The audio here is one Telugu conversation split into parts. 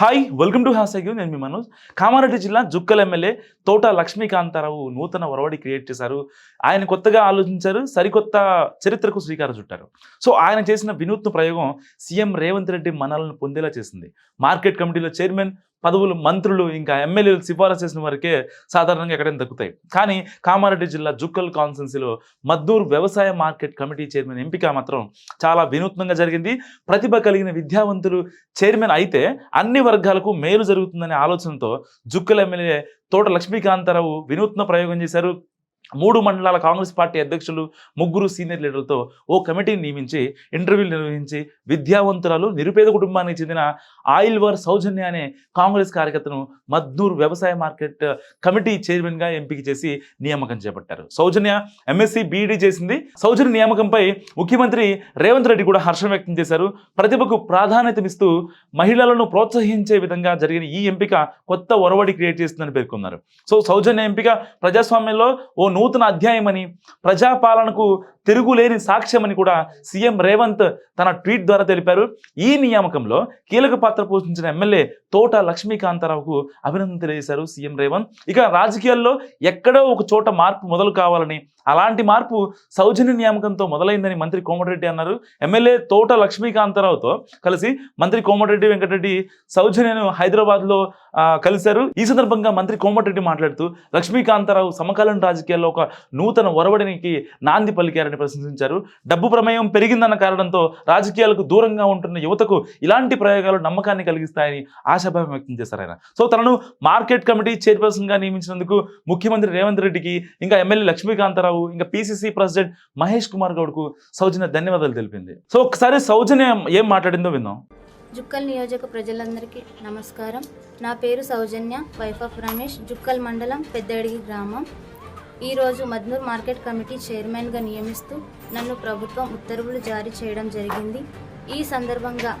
హాయ్ వెల్కమ్ టు హ్యాస్ అగ్యూ నేను మీ మనోజ్. కామారెడ్డి జిల్లా జుక్కల్ ఎమ్మెల్యే తోట లక్ష్మీకాంతారావు నూతన ఒరవడి క్రియేట్ చేశారు. ఆయన కొత్తగా ఆలోచించారు సరికొత్త చరిత్రకు శ్రీకారం చుట్టారు. సో ఆయన చేసిన వినూత్న ప్రయోగం సీఎం రేవంత్ రెడ్డి మనల్ని పొందేలా చేసింది. మార్కెట్ కమిటీలో చైర్మన్ పదవులు మంత్రులు ఇంకా ఎమ్మెల్యేలు సిఫారసు చేసిన వారికే సాధారణంగా ఎక్కడైనా దక్కుతాయి. కానీ కామారెడ్డి జిల్లా జుక్కల్ కాన్స్టెన్సీలో మద్దూరు వ్యవసాయ మార్కెట్ కమిటీ చైర్మన్ ఎంపిక మాత్రం చాలా వినూత్నంగా జరిగింది. ప్రతిభ కలిగిన విద్యావంతులు చైర్మన్ అయితే అన్ని వర్గాలకు మేలు జరుగుతుందనే ఆలోచనతో జుక్కల్ ఎమ్మెల్యే తోట లక్ష్మీకాంతారావు వినూత్న ప్రయోగం చేశారు. మూడు మండలాల కాంగ్రెస్ పార్టీ అధ్యక్షులు ముగ్గురు సీనియర్ లీడర్లతో ఓ కమిటీని నియమించి ఇంటర్వ్యూలు నిర్వహించి విద్యావంతురాలు నిరుపేద కుటుంబానికి చెందిన ఆయిల్వర్ సౌజన్య అనే కాంగ్రెస్ కార్యకర్తను మద్నూర్ వ్యవసాయ మార్కెట్ కమిటీ చైర్మన్గా ఎంపిక చేసి నియామకం చేపట్టారు. సౌజన్య ఎంఎస్సీ బీఈడీ చేసింది. సౌజన్య నియామకంపై ముఖ్యమంత్రి రేవంత్ రెడ్డి కూడా హర్షం వ్యక్తం చేశారు. ప్రతిభకు ప్రాధాన్యతనిస్తూ మహిళలను ప్రోత్సహించే విధంగా జరిగిన ఈ ఎంపిక కొత్త ఒరవడి క్రియేట్ చేస్తుందని పేర్కొన్నారు. సో సౌజన్య ఎంపిక ప్రజాస్వామ్యంలో ఓ నూతన అధ్యాయమని ప్రజాపాలనకు తిరుగులేని సాక్ష్యమని కూడా సీఎం రేవంత్ తన ట్వీట్ ద్వారా తెలిపారు. ఈ నియామకంలో కీలక పాత్ర పోషించిన ఎమ్మెల్యే తోట లక్ష్మీకాంతారావుకు అభినందన తెలియజేశారు సీఎం రేవంత్. ఇక రాజకీయాల్లో ఎక్కడో ఒక చోట మార్పు మొదలు కావాలని అలాంటి మార్పు సౌజన్య నియామకంతో మొదలైందని మంత్రి కోమటిరెడ్డి అన్నారు. ఎమ్మెల్యే తోట లక్ష్మీకాంతారావుతో కలిసి మంత్రి కోమటిరెడ్డి వెంకటరెడ్డి సౌజన్యను హైదరాబాద్లో కలిశారు. ఈ సందర్భంగా మంత్రి కోమటిరెడ్డి మాట్లాడుతూ లక్ష్మీకాంతారావు సమకాలీన రాజకీయాల్లో ఒక నూతన ఒరవడికి నాంది పలికారని ప్రశంసించారు డబ్బు ప్రమేయం పెరిగిందన్న కారణంతో రాజకీయాలకు దూరంగా ఉంటున్న యువతకు ఇలాంటి ప్రయోగాలు నమ్మకాన్ని కలిగిస్తాయని ఆశాభావం వ్యక్తం చేశారు ఆయన. సో తనను మార్కెట్ కమిటీ చైర్పర్సన్గా నియమించినందుకు ముఖ్యమంత్రి రేవంత్ రెడ్డికి ఇంకా ఎమ్మెల్యే లక్ష్మీకాంతారావు ఇంకా పిసిసి ప్రెసిడెంట్ మహేష్ కుమార్ గౌడ్కు సౌజన్య ధన్యవాదాలు తెలిపింది. సో ఒకసారి సౌజన్య ఏం మాట్లాడిందో విందాం. జుక్కల్ నియోజక ప్రజలందరికీ నమస్కారం. నా పేరు సౌజన్య వైఫ్ ఆఫ్ రమేష్ జుక్కల్ మండలం పెద్దడిగి గ్రామం. ఈరోజు మద్నూర్ మార్కెట్ కమిటీ చైర్మన్గా నియమిస్తూ నన్ను ప్రభుత్వం ఉత్తర్వులు జారీ చేయడం జరిగింది. ఈ సందర్భంగా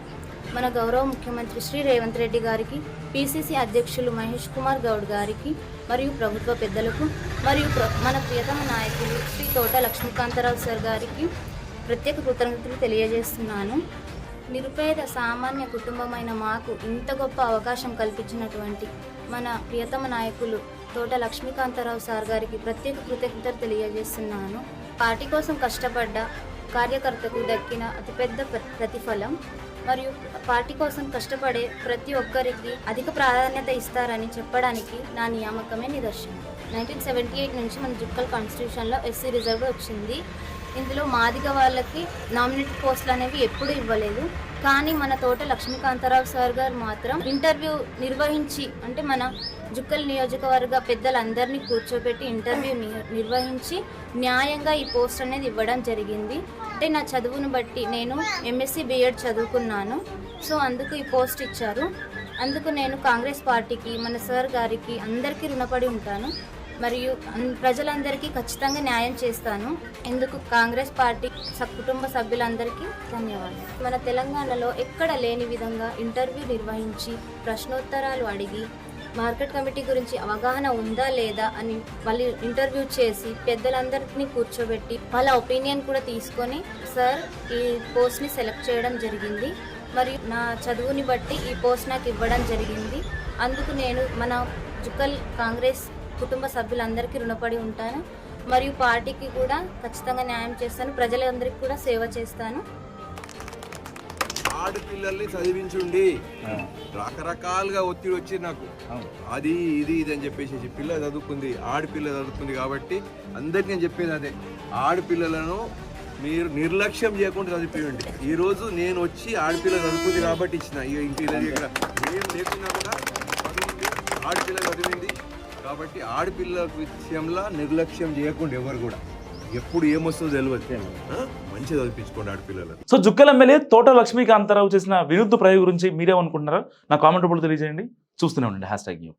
మన గౌరవ ముఖ్యమంత్రి శ్రీ రేవంత్ రెడ్డి గారికి పిసిసి అధ్యక్షులు మహేష్ కుమార్ గౌడ్ గారికి మరియు ప్రభుత్వ పెద్దలకు మరియు ప్ర- మన ప్రియతమ నాయకులు శ్రీ తోట లక్ష్మీకాంతరావు సార్ గారికి ప్రత్యేక కృతజ్ఞతలు తెలియజేస్తున్నాను. నిరుపేద సామాన్య కుటుంబమైన మాకు ఇంత గొప్ప అవకాశం కల్పించినటువంటి మన ప్రియతమ నాయకులు తోట లక్ష్మీకాంతారావు సార్ గారికి ప్రత్యేక కృతజ్ఞతలు తెలియజేస్తున్నాను. పార్టీ కోసం కష్టపడ్డ కార్యకర్తకు దక్కిన అతిపెద్ద ప్ర- ప్రతిఫలం మరియు పార్టీ కోసం కష్టపడే ప్రతి ఒక్కరికి అధిక ప్రాధాన్యత ఇస్తారని చెప్పడానికి నా నియామకమే నిదర్శనం. నైన్టీన్ సెవెంటీ ఎయిట్ నుంచి మన జుక్కల్ కాన్స్టిట్యూషన్లో ఎస్సీ రిజర్వ్ వచ్చింది. ఇందులో మాదిగ వాళ్ళకి నామినేట్ పోస్టులు అనేవి ఎప్పుడు ఇవ్వలేదు. కానీ మన తోట లక్ష్మీకాంతారావు సార్ గారు మాత్రం ఇంటర్వ్యూ నిర్వహించి అంటే మన జుక్కల్ నియోజకవర్గ పెద్దలందరినీ కూర్చోబెట్టి ఇంటర్వ్యూ నిర్వహించి న్యాయంగా ఈ పోస్ట్ అనేది ఇవ్వడం జరిగింది. అంటే నా చదువును బట్టి నేను ఎంఎస్సి బిఎడ్ చదువుకున్నాను. సో అందుకు ఈ పోస్ట్ ఇచ్చారు. అందుకు నేను కాంగ్రెస్ పార్టీకి మన సార్ గారికి అందరికీ రుణపడి ఉంటాను. మరియు ప్రజలందరికీ ఖచ్చితంగా న్యాయం చేస్తాను. ఎందుకు? కాంగ్రెస్ పార్టీ స- కుటుంబ సభ్యులందరికీ ధన్యవాదాలు. మన తెలంగాణలో ఎక్కడ లేని విధంగా ఇంటర్వ్యూ నిర్వహించి ప్రశ్నోత్తరాలు అడిగి మార్కెట్ కమిటీ గురించి అవగాహన ఉందా లేదా అని వాళ్ళు ఇంటర్వ్యూ చేసి పెద్దలందరినీ కూర్చోబెట్టి వాళ్ళ ఒపీనియన్ కూడా తీసుకొని సార్ ఈ పోస్ట్ని సెలెక్ట్ చేయడం జరిగింది. మరియు నా చదువుని బట్టి ఈ పోస్ట్ నాకు ఇవ్వడం జరిగింది. అందుకు నేను మన జుకల్ కాంగ్రెస్ కుటుంబ సభ్యులందరికీ రుణపడి ఉంటాను. మరియు పార్టీకి కూడా ఖచ్చితంగా న్యాయం చేస్తాను. ప్రజలందరికీ కూడా సేవ చేస్తాను. ఆడపిల్లల్ని చదివించుండి. రకరకాలుగా ఒత్తిడి వచ్చి నాకు. అది ఇది ఇది అని చెప్పేసి పిల్ల చదువుకుంది ఆడపిల్ల చదువుకుంది కాబట్టి అందరికి నేను చెప్పేది అదే. ఆడపిల్లలను మీరు నిర్లక్ష్యం చేయకుండా చదివిపోయండి. ఈ రోజు నేను వచ్చి ఆడపిల్ల చదువుకుంది కాబట్టి ఇచ్చిన. ఇంటి దగ్గర నేను లేకున్నా కూడా ఆడపిల్ల చదివింది. కాబట్టి ఆడపిల్ల విషయంలో నిర్లక్ష్యం చేయకుండా ఎవరు కూడా. ఎప్పుడు ఏమొస్తుందో తెలియదు ఆ? మంచిగా చదివించుకోండి ఆడపిల్లలను సో జుక్కల్ ఎమ్మెల్యే తోట లక్ష్మీకాంతారావు చేసిన వినూత్న ప్రయోగం గురించి మీరేమనుకుంటున్నారో నా కామెంట్ రూపంలో తెలియజేయండి. చూస్తూనే ఉండండి. Hash tag you